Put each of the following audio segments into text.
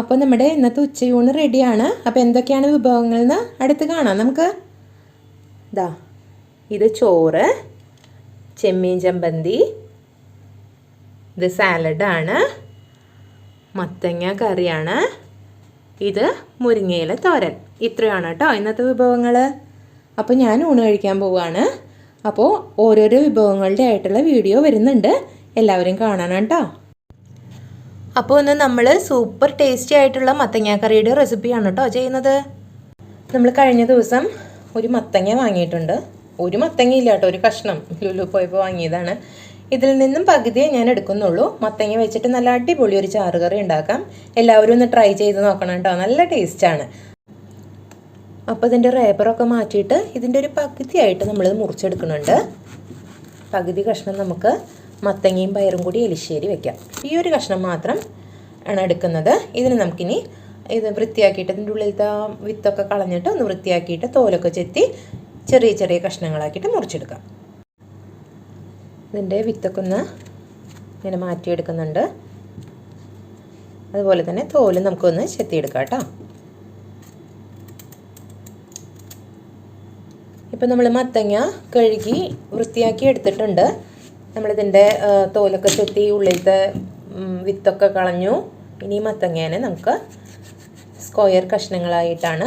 അപ്പോൾ നമ്മുടെ ഇന്നത്തെ ഉച്ചയൂണ് റെഡിയാണ്. അപ്പോൾ എന്തൊക്കെയാണ് വിഭവങ്ങൾ എന്ന് അടുത്ത് കാണാം. നമുക്ക് ഇതാ ഇത് ചോറ് ചെമ്മീൻ ചമ്പന്തി ഇത് സാലഡാണ് മത്തങ്ങ കറിയാണ് ഇത് മുരിങ്ങയില തോരൻ. ഇത്രയാണ് കേട്ടോ ഇന്നത്തെ വിഭവങ്ങൾ അപ്പോൾ ഞാൻ ഊണ് കഴിക്കാൻ പോവുകയാണ് അപ്പോൾ ഓരോരോ വിഭവങ്ങളുടെ ആയിട്ടുള്ള വീഡിയോ വരുന്നുണ്ട്. എല്ലാവരും കാണാനാണ് കേട്ടോ. അപ്പോൾ ഇന്ന് നമ്മൾ സൂപ്പർ ടേസ്റ്റി ആയിട്ടുള്ള മത്തങ്ങ കറിയുടെ റെസിപ്പിയാണ് കേട്ടോ ചെയ്യുന്നത്. നമ്മൾ കഴിഞ്ഞ ദിവസം ഒരു മത്തങ്ങ വാങ്ങിയിട്ടുണ്ട്. ഒരു മത്തങ്ങ ഇല്ല കേട്ടോ ഒരു കഷ്ണം. ലുലു പോയപ്പോൾ വാങ്ങിയതാണ്. ഇതിൽ നിന്നും പകുതിയെ ഞാൻ എടുക്കുന്നുള്ളൂ. മത്തങ്ങ വെച്ചിട്ട് നല്ല അടിപൊളി ഒരു ചാറ് കറി ഉണ്ടാക്കാം. എല്ലാവരും ഒന്ന് ട്രൈ ചെയ്ത് നോക്കണം കേട്ടോ നല്ല ടേസ്റ്റാണ് അപ്പോൾ ഇതിന്റെ റേബറൊക്കെ മാറ്റിയിട്ട് ഇതിന്റെ ഒരു പകുതിയായിട്ട് നമ്മളിത് മുറിച്ചെടുക്കുന്നുണ്ട്. പകുതി കഷ്ണം നമുക്ക് മത്തങ്ങയും പയറും കൂടി എലിശ്ശേരി വെക്കാം. ഈ ഒരു കഷ്ണം മാത്രം ആണ് എടുക്കുന്നത്. ഇതിന് നമുക്കിനി ഇത് വൃത്തിയാക്കിയിട്ട് ഇതിന്റെ ഉള്ളിലത്തെ വിത്തൊക്കെ കളഞ്ഞിട്ട് ഒന്ന് വൃത്തിയാക്കിയിട്ട് തോലൊക്കെ ചെത്തി ചെറിയ ചെറിയ കഷ്ണങ്ങളാക്കിയിട്ട് മുറിച്ചെടുക്കാം. ഇതിന്റെ വിത്തൊക്കെ ഒന്ന് ഇങ്ങനെ മാറ്റിയെടുക്കുന്നുണ്ട്. അതുപോലെ തന്നെ തോൽ നമുക്കൊന്ന് ചെത്തിയെടുക്കാം കേട്ടോ. ഇപ്പം നമ്മൾ മത്തങ്ങ കഴുകി വൃത്തിയാക്കി എടുത്തിട്ടുണ്ട്. നമ്മളിതിന്റെ തോലൊക്കെ ചെത്തി ഉള്ളിലത്തെ വിത്തൊക്കെ കളഞ്ഞു. ഇനി മത്തങ്ങേനെ നമുക്ക് സ്ക്വയർ കഷ്ണങ്ങളായിട്ടാണ്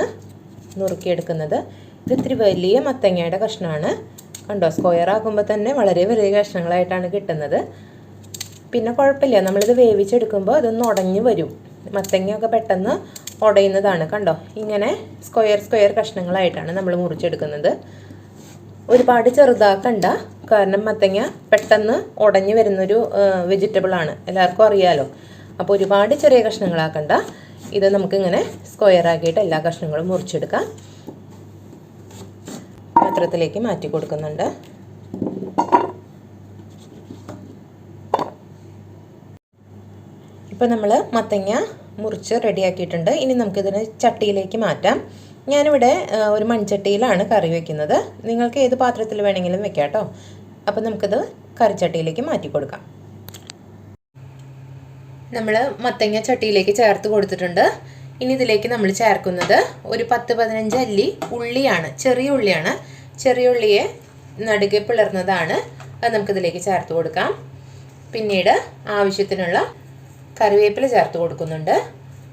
നുറുക്കിയെടുക്കുന്നത്. ഇത് ഇത്തിരി വലിയ മത്തങ്ങയുടെ കഷ്ണമാണ്. കണ്ടോ സ്ക്വയർ ആക്കുമ്പോൾ തന്നെ വളരെ വലിയ കഷ്ണങ്ങളായിട്ടാണ് കിട്ടുന്നത്. പിന്നെ കുഴപ്പമില്ല നമ്മളിത് വേവിച്ചെടുക്കുമ്പോൾ അതൊന്ന് ഉടഞ്ഞു വരും. മത്തങ്ങയൊക്കെ പെട്ടെന്ന് ഉടയുന്നതാണ്. കണ്ടോ ഇങ്ങനെ സ്ക്വയർ സ്ക്വയർ കഷ്ണങ്ങളായിട്ടാണ് നമ്മൾ മുറിച്ചെടുക്കുന്നത്. ഒരുപാട് ചെറുതാക്കണ്ട. കാരണം മത്തങ്ങ പെട്ടെന്ന് ഉടഞ്ഞു വരുന്നൊരു വെജിറ്റബിളാണ് എല്ലാവർക്കും അറിയാലോ. അപ്പോൾ ഒരുപാട് ചെറിയ കഷ്ണങ്ങളാക്കണ്ട. ഇത് നമുക്കിങ്ങനെ സ്ക്വയർ ആക്കിയിട്ട് എല്ലാ കഷ്ണങ്ങളും മുറിച്ചെടുക്കാം. പാത്രത്തിലേക്ക് മാറ്റി കൊടുക്കുന്നുണ്ട്. ഇപ്പോൾ നമ്മൾ മത്തങ്ങ മുറിച്ച് റെഡിയാക്കിയിട്ടുണ്ട് ഇനി നമുക്കിതിനെ ചട്ടിയിലേക്ക് മാറ്റാം. ഞാനിവിടെ ഒരു മൺചട്ടിയിലാണ് കറി വെക്കുന്നത്. നിങ്ങൾക്ക് ഏത് പാത്രത്തിൽ വേണമെങ്കിലും വെക്കാം കേട്ടോ അപ്പോൾ നമുക്കിത് കറിച്ചട്ടിയിലേക്ക് മാറ്റി കൊടുക്കാം. നമ്മൾ മത്തങ്ങ ചട്ടിയിലേക്ക് ചേർത്ത് കൊടുത്തിട്ടുണ്ട്. ഇനി ഇതിലേക്ക് നമ്മൾ ചേർക്കുന്നത് ഒരു പത്ത് പതിനഞ്ച് അല്ലി ഉള്ളിയാണ് ചെറിയ ഉള്ളിയാണ്. ചെറിയ ഉള്ളിയെ നടുകെ പിളർന്നതാണ്. അത് നമുക്കിതിലേക്ക് ചേർത്ത് കൊടുക്കാം. പിന്നീട് ആവശ്യത്തിനുള്ള കറിവേപ്പില ചേർത്ത് കൊടുക്കുന്നുണ്ട്.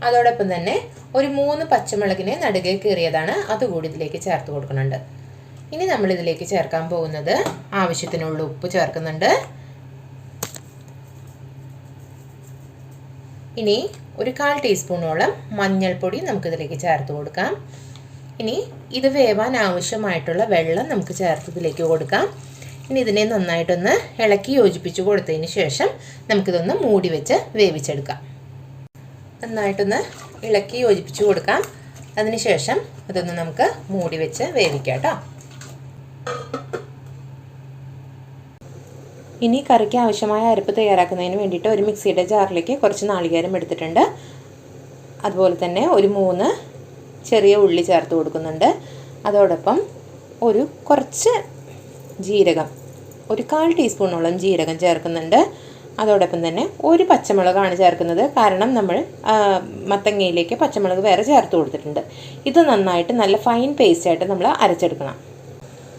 അതോടൊപ്പം തന്നെ ഒരു മൂന്ന് പച്ചമുളകിനെ നടുകെ കീറിയതാണ് അതുകൂടി ഇതിലേക്ക് ചേർത്ത് കൊടുക്കുന്നുണ്ട്. ഇനി നമ്മൾ ഇതിലേക്ക് ചേർക്കാൻ പോകുന്നത് ആവശ്യത്തിനുള്ള ഉപ്പ് ചേർക്കുന്നുണ്ട്. ഇനി ഒരു കാൽ ടീസ്പൂണോളം മഞ്ഞൾപ്പൊടി നമുക്ക് ഇതിലേക്ക് ചേർത്ത് കൊടുക്കാം. ഇനി ഇത് വേവാൻ ആവശ്യമായിട്ടുള്ള വെള്ളം നമുക്ക് ചേർത്ത് ഇതിലേക്ക് കൊടുക്കാം. ഇനി ഇതിനെ നന്നായിട്ടൊന്ന് ഇളക്കി യോജിപ്പിച്ച് കൊടുത്തതിന് ശേഷം നമുക്കിതൊന്ന് മൂടി വെച്ച് വേവിച്ചെടുക്കാം. നന്നായിട്ടൊന്ന് ഇളക്കി യോജിപ്പിച്ച് കൊടുക്കാം. അതിനുശേഷം അതൊന്ന് നമുക്ക് മൂടി വെച്ച് വേവിക്കാം കേട്ടോ. ഇനി കറിക്ക് ആവശ്യമായ അരപ്പ് തയ്യാറാക്കുന്നതിന് വേണ്ടിയിട്ട് ഒരു മിക്സിയുടെ ജാറിലേക്ക് കുറച്ച് നാളികേരം എടുത്തിട്ടുണ്ട്. അതുപോലെ തന്നെ ഒരു മൂന്ന് ചെറിയ ഉള്ളി ചേർത്ത് കൊടുക്കുന്നുണ്ട്. അതോടൊപ്പം ഒരു കുറച്ച് ജീരകം ഒരു കാൽ ടീസ്പൂണോളം ജീരകം ചേർക്കുന്നുണ്ട്. അതോടൊപ്പം തന്നെ ഒരു പച്ചമുളകാണ് ചേർക്കുന്നത്. കാരണം നമ്മൾ മത്തങ്ങയിലേക്ക് പച്ചമുളക് വേറെ ചേർത്ത് കൊടുത്തിട്ടുണ്ട്. ഇത് നന്നായിട്ട് നല്ല ഫൈൻ പേസ്റ്റ് ആയിട്ട് നമ്മൾ അരച്ചെടുക്കണം.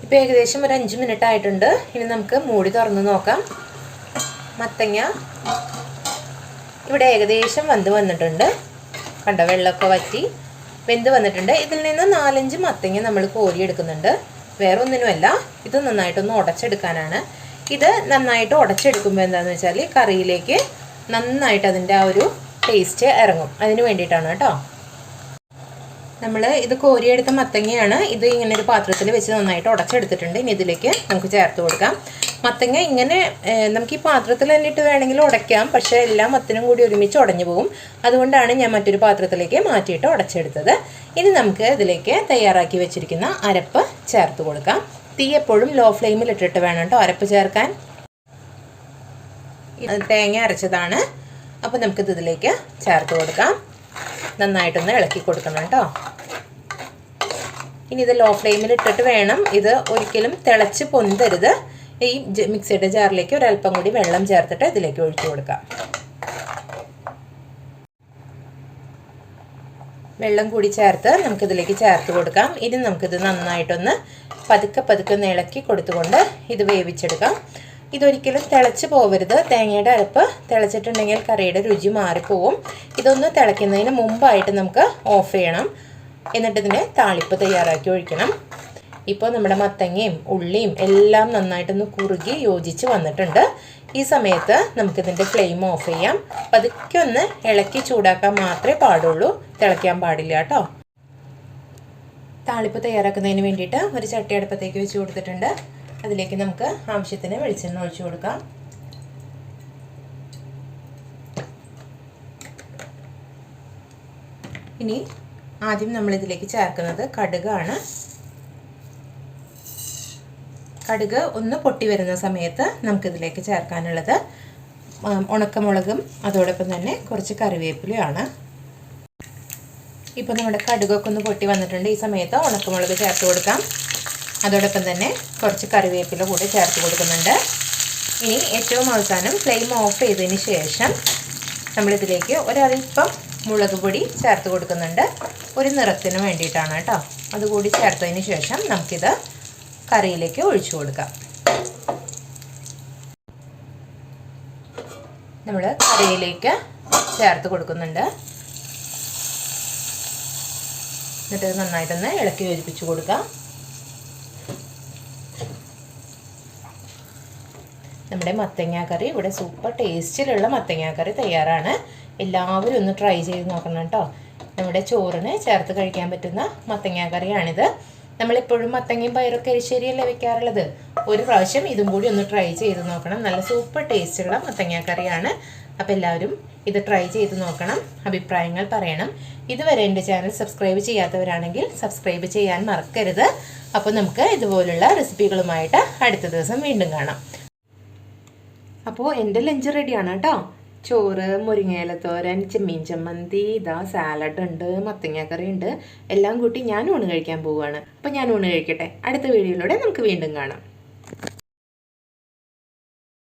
ഇപ്പോൾ ഏകദേശം ഒരു അഞ്ച് മിനിറ്റ് ആയിട്ടുണ്ട്. ഇനി നമുക്ക് മൂടി തുറന്ന് നോക്കാം. മത്തങ്ങ ഇവിടെ ഏകദേശം വന്ന് വന്നിട്ടുണ്ട്. കണ്ട വെള്ളമൊക്കെ വറ്റി വെന്ത് വന്നിട്ടുണ്ട്. ഇതിൽ നിന്ന് നാലഞ്ച് മത്തങ്ങ നമ്മൾ കോരിയെടുക്കുന്നുണ്ട്. വേറെ ഒന്നിനുമല്ല ഇത് നന്നായിട്ടൊന്ന് ഉടച്ചെടുക്കാനാണ്. ഇത് നന്നായിട്ട് ഉടച്ചെടുക്കുമ്പോൾ എന്താണെന്ന് വെച്ചാൽ കറിയിലേക്ക് നന്നായിട്ട് അതിന്റെ ആ ഒരു ടേസ്റ്റ് ഇറങ്ങും. അതിന് വേണ്ടിയിട്ടാണ് കേട്ടോ. നമ്മൾ ഇത് കോരിയെടുത്ത മത്തങ്ങയാണ് ഇത് ഇങ്ങനെ ഒരു പാത്രത്തിൽ വെച്ച് നന്നായിട്ട് ഉടച്ചെടുത്തിട്ടുണ്ട്. ഇനി ഇതിലേക്ക് നമുക്ക് ചേർത്ത് കൊടുക്കാം. മത്തങ്ങ ഇങ്ങനെ നമുക്ക് ഈ പാത്രത്തിൽ തന്നെ ഇട്ട് വേണമെങ്കിൽ ഉടയ്ക്കാം. പക്ഷേ എല്ലാ മത്തനും കൂടി ഒരുമിച്ച് ഉടഞ്ഞു പോകും. അതുകൊണ്ടാണ് ഞാൻ മറ്റൊരു പാത്രത്തിലേക്ക് മാറ്റിയിട്ട് ഉടച്ചെടുത്തത്. ഇനി നമുക്ക് ഇതിലേക്ക് തയ്യാറാക്കി വെച്ചിരിക്കുന്ന അരപ്പ് ചേർത്ത് കൊടുക്കാം. തീ എപ്പോഴും ലോ ഫ്ലെയിമിൽ ഇട്ടിട്ട് വേണം കേട്ടോ അരപ്പ് ചേർക്കാൻ. തേങ്ങ അരച്ചതാണ്. അപ്പോൾ നമുക്കിത് ഇതിലേക്ക് ചേർത്ത് കൊടുക്കാം. നന്നായിട്ടൊന്ന് ഇളക്കി കൊടുക്കണം കേട്ടോ. ഇനി ഇത് ലോ ഫ്ലെയിമിൽ ഇട്ടിട്ട് വേണം ഇത് ഒരിക്കലും തിളച്ച് പൊന്തരുത്. ഈ മിക്സിയുടെ ജാറിലേക്ക് ഒരല്പം കൂടി വെള്ളം ചേർത്തിട്ട് ഇതിലേക്ക് ഒഴിച്ചു കൊടുക്കാം. വെള്ളം കൂടി ചേർത്ത് നമുക്കിതിലേക്ക് ചേർത്ത് കൊടുക്കാം. ഇനി നമുക്കിത് നന്നായിട്ടൊന്ന് പതുക്കെ പതുക്കെ ഒന്ന് ഇളക്കി കൊടുത്തുകൊണ്ട് ഇത് വേവിച്ചെടുക്കാം. ഇതൊരിക്കലും തിളച്ച് പോവരുത്. തേങ്ങയുടെ അരപ്പ് തിളച്ചിട്ടുണ്ടെങ്കിൽ കറിയുടെ രുചി മാറിപ്പോവും. ഇതൊന്ന് തിളയ്ക്കുന്നതിന് മുമ്പായിട്ട് നമുക്ക് ഓഫ് ചെയ്യണം. എന്നിട്ട് താളിപ്പ് തയ്യാറാക്കി ഒഴിക്കണം. ഇപ്പോൾ നമ്മുടെ മത്തങ്ങയും ഉള്ളിയും എല്ലാം നന്നായിട്ടൊന്ന് കുറുകി യോജിച്ച് വന്നിട്ടുണ്ട്. ഈ സമയത്ത് നമുക്കിതിന്റെ ഫ്ലെയിം ഓഫ് ചെയ്യാം. പതുക്കെ ഒന്ന് ഇളക്കി ചൂടാക്കാൻ മാത്രമേ പാടുള്ളൂ. തിളയ്ക്കാൻ പാടില്ല കേട്ടോ. താളിപ്പ് തയ്യാറാക്കുന്നതിന് വേണ്ടിയിട്ട് ഒരു ചട്ടി അടുപ്പത്തേക്ക് വെച്ച് കൊടുത്തിട്ടുണ്ട്. അതിലേക്ക് നമുക്ക് ആവശ്യത്തിന് വെളിച്ചെണ്ണ ഒഴിച്ചു കൊടുക്കാം. ഇനി ആദ്യം നമ്മളിതിലേക്ക് ചേർക്കുന്നത് കടുകാണ്. കടുക് ഒന്ന് പൊട്ടി വരുന്ന സമയത്ത് നമുക്കിതിലേക്ക് ചേർക്കാനുള്ളത്. ഉണക്കമുളകും അതോടൊപ്പം തന്നെ കുറച്ച് കറിവേപ്പിലയാണ് ഇപ്പോൾ നമ്മുടെ കടുകൊക്കെ ഒന്ന് പൊട്ടി വന്നിട്ടുണ്ട്. ഈ സമയത്ത് ഉണക്കമുളക് ചേർത്ത് കൊടുക്കാം. അതോടൊപ്പം തന്നെ കുറച്ച് കറിവേപ്പില കൂടി ചേർത്ത് കൊടുക്കുന്നുണ്ട്. ഇനി ഏറ്റവും അവസാനം ഫ്ലെയിം ഓഫ് ചെയ്തതിന് ശേഷം നമ്മളിതിലേക്ക് ഒരൽപ്പം മുളക് പൊടി ചേർത്ത് കൊടുക്കുന്നുണ്ട്. ഒരു നിറത്തിന് വേണ്ടിയിട്ടാണ് കേട്ടോ. അതുകൂടി ചേർത്തതിന് ശേഷം നമുക്കിത് കറിയിലേക്ക് ഒഴിച്ചു കൊടുക്കാം. നമ്മൾ കറിയിലേക്ക് ചേർത്ത് കൊടുക്കുന്നുണ്ട്. എന്നിട്ട് നന്നായിട്ടൊന്ന് ഇളക്കി യോജിപ്പിച്ച് കൊടുക്കാം. നമ്മുടെ മത്തങ്ങ കറി ഇവിടെ സൂപ്പർ ടേസ്റ്റിലുള്ള മത്തങ്ങ കറി തയ്യാറാണ്. എല്ലാവരും ഒന്ന് ട്രൈ ചെയ്ത് നോക്കണം കേട്ടോ. നമ്മുടെ ചോറിന് ചേർത്ത് കഴിക്കാൻ പറ്റുന്ന മത്തങ്ങ കറിയാണിത്. നമ്മളെപ്പോഴും മത്തങ്ങയും പയറൊക്കെ എരിശ്ശേരിയല്ലേ വെക്കാറുള്ളത്? ഒരു പ്രാവശ്യം ഇതും കൂടി ഒന്ന് ട്രൈ ചെയ്ത് നോക്കണം. നല്ല സൂപ്പർ ടേസ്റ്റുള്ള മത്തങ്ങ കറിയാണ്. അപ്പോൾ എല്ലാവരും ഇത് ട്രൈ ചെയ്ത് നോക്കണം. അഭിപ്രായങ്ങൾ പറയണം. ഇതുവരെ എന്റെ ചാനൽ സബ്സ്ക്രൈബ് ചെയ്യാത്തവരാണെങ്കിൽ സബ്സ്ക്രൈബ് ചെയ്യാൻ മറക്കരുത്. അപ്പോൾ നമുക്ക് ഇതുപോലുള്ള റെസിപ്പികളുമായിട്ട് അടുത്ത ദിവസം വീണ്ടും കാണാം. അപ്പോൾ എന്റെ ലഞ്ച് റെഡിയാണ് കേട്ടോ. ചോറ് മുരിങ്ങയില തോരൻ ചെമ്മീൻ ചമ്മന്തി ഇതാ സാലഡ് ഉണ്ട് മത്തങ്ങാക്കറി ഉണ്ട്. എല്ലാം കൂട്ടി ഞാൻ ഊണ് കഴിക്കാൻ പോവുകയാണ്. അപ്പോൾ ഞാൻ ഊണ് കഴിക്കട്ടെ. അടുത്ത വീഡിയോയിലൂടെ നമുക്ക് വീണ്ടും കാണാം.